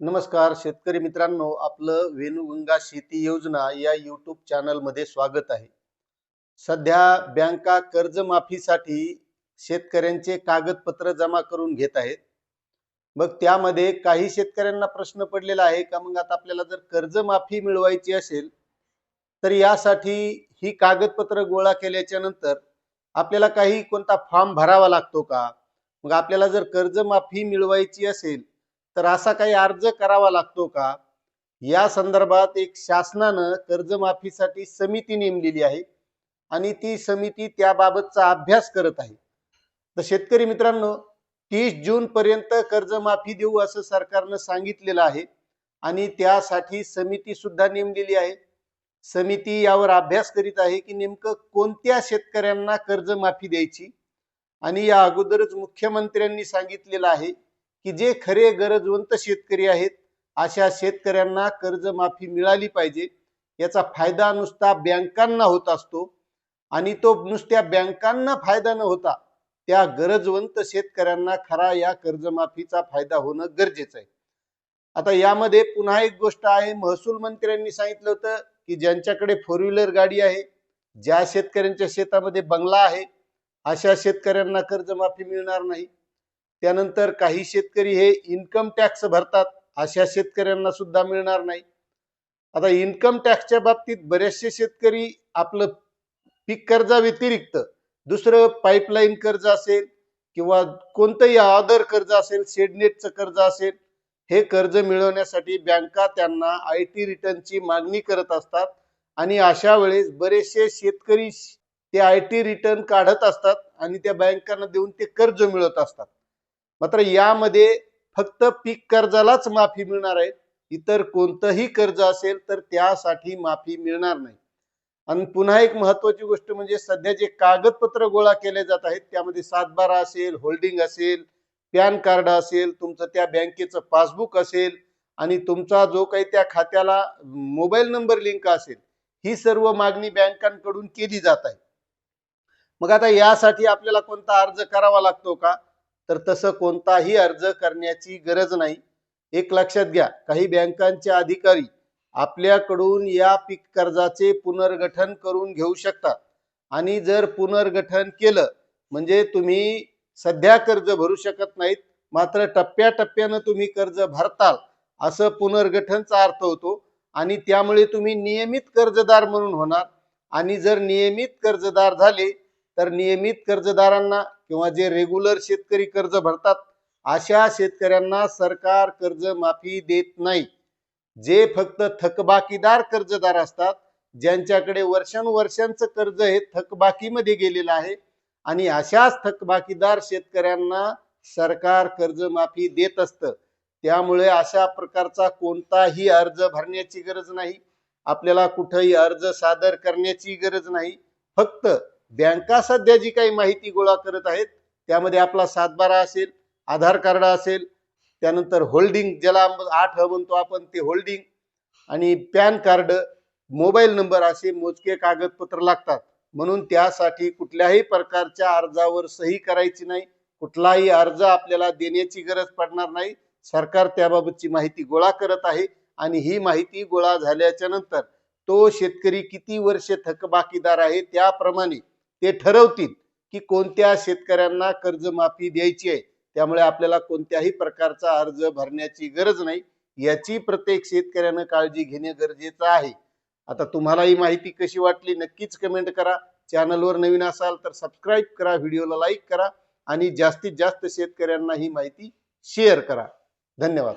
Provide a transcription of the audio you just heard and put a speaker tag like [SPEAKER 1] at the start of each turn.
[SPEAKER 1] नमस्कार शेतकरी मित्रांनो आपलं वेणुगंगा शेती योजना या युट्यूब चॅनलमध्ये स्वागत आहे. सध्या बँका कर्जमाफीसाठी शेतकऱ्यांचे कागदपत्र जमा करून घेत आहेत. मग त्यामध्ये काही शेतकऱ्यांना प्रश्न पडलेला आहे का? मग आता आपल्याला जर कर्जमाफी मिळवायची असेल तर यासाठी ही कागदपत्र गोळा केल्याच्यानंतर आपल्याला काही कोणता फॉर्म भरावा लागतो का? मग आपल्याला जर कर्जमाफी मिळवायची असेल तर असा काही अर्ज करावा लागतो का? या संदर्भात एक शासनानं कर्जमाफीसाठी समिती नेमलेली आहे आणि ती समिती त्याबाबतचा अभ्यास करत आहे. तर शेतकरी मित्रांनो तीस जून पर्यंत कर्जमाफी देऊ असं सरकारनं सांगितलेलं आहे आणि त्यासाठी समिती सुद्धा नेमलेली आहे. समिती यावर अभ्यास करीत आहे की नेमकं कोणत्या शेतकऱ्यांना कर्जमाफी द्यायची? आणि या अगोदरच मुख्यमंत्र्यांनी सांगितलेलं आहे की जे खरे गरजवंत शेतकरी आहेत अशा शेतकऱ्यांना कर्जमाफी मिळाली पाहिजे. याचा फायदा नुसता बँकांना होत असतो आणि तो नुसत्या बँकांना फायदा न होता त्या गरजवंत शेतकऱ्यांना खरा या कर्जमाफीचा फायदा होणं गरजेचं आहे. आता यामध्ये पुन्हा एक गोष्ट आहे. महसूल मंत्र्यांनी सांगितलं होतं की ज्यांच्याकडे फोर व्हीलर गाडी आहे ज्या शेतकऱ्यांच्या शेतामध्ये बंगला आहे अशा शेतकऱ्यांना कर्जमाफी मिळणार नाही. त्यानंतर काही शेतकरी हे इन्कम टॅक्स भरतात अशा शेतकऱ्यांना सुद्धा मिळणार नाही. आता इन्कम टॅक्सच्या बाबतीत बरेचसे शेतकरी आपलं पीक कर्जा व्यतिरिक्त दुसरं पाईपलाईन कर्ज असेल किंवा कोणतंही आदर कर्ज असेल शेडनेटचं कर्ज असेल हे कर्ज मिळवण्यासाठी बँका त्यांना आय टी रिटर्नची मागणी करत असतात. आणि अशा वेळेस बरेचसे शेतकरी ते आय टी रिटर्न काढत असतात आणि त्या बँकांना देऊन ते कर्ज मिळत असतात. मात्र यामध्ये फक्त पीक कर्जालाच माफी मिळणार आहे. इतर कोणतंही कर्ज असेल तर त्यासाठी माफी मिळणार नाही. आणि पुन्हा एक महत्वाची गोष्ट म्हणजे सध्या जे कागदपत्र गोळा केले जात आहेत त्यामध्ये सातबारा असेल होल्डिंग असेल पॅन कार्ड असेल तुमचं त्या बँकेचं पासबुक असेल आणि तुमचा जो काही त्या खात्याला मोबाईल नंबर लिंक असेल ही सर्व मागणी बँकांकडून केली जात आहे. मग आता यासाठी आपल्याला कोणता अर्ज करावा लागतो का? तर तसं कोणताही अर्ज करण्याची गरज नाही. एक लक्षात घ्या काही बँकांचे अधिकारी आपल्याकडून या पीक कर्जाचे पुनर्गठन करून घेऊ शकतात. आणि जर पुनर्गठन केलं म्हणजे तुम्ही सध्या कर्ज भरू शकत नाहीत मात्र टप्प्याटप्प्यानं तुम्ही कर्ज भरताल असं पुनर्गठनचा अर्थ होतो. आणि त्यामुळे तुम्ही नियमित कर्जदार म्हणून होणार. आणि जर नियमित कर्जदार झाले तर नियमित कर्जदारांना किंवा जे रेग्युलर शेतकरी कर्ज भरतात अशा शेतकऱ्यांना सरकार कर्ज माफी देत नाही. जे फक्त थकबाकीदार कर्जदार असतात ज्यांच्याकडे वर्षानुवर्षांचं कर्ज हे थकबाकीमध्ये गेलेलं आहे आणि अशाच थकबाकीदार शेतकऱ्यांना सरकार कर्जमाफी देत असतं. त्यामुळे अशा प्रकारचा कोणताही अर्ज भरण्याची गरज नाही. आपल्याला कुठेही अर्ज सादर करण्याची गरज नाही. फक्त बँका सध्या जी काही माहिती गोळा करत आहेत त्यामध्ये आपला सातबारा असेल आधार कार्ड असेल त्यानंतर होल्डिंग ज्याला आठ म्हणतो आपण ते होल्डिंग आणि पॅन कार्ड मोबाईल नंबर असे मोजके कागदपत्र लागतात. म्हणून त्यासाठी कुठल्याही प्रकारच्या अर्जावर सही करायची नाही कुठलाही अर्ज आपल्याला देण्याची गरज पडणार नाही. सरकार त्याबाबतची माहिती गोळा करत आहे आणि ही माहिती गोळा झाल्याच्यानंतर तो शेतकरी किती वर्ष थकबाकीदार आहे त्याप्रमाणे ते ठरवतील की कोणत्या शेतकऱ्यांना कर्जमाफी द्यायची आहे. त्यामुळे आपल्याला कोणत्याही प्रकारचा अर्ज भरण्याची गरज नाही. याची प्रत्येक शेतकऱ्यानं काळजी घेणे गरजेचं आहे. आता तुम्हाला ही माहिती कशी वाटली नक्कीच कमेंट करा. चॅनलवर नवीन असाल तर सबस्क्राईब करा व्हिडिओला लाईक करा आणि जास्तीत जास्त शेतकऱ्यांना ही माहिती शेअर करा. धन्यवाद.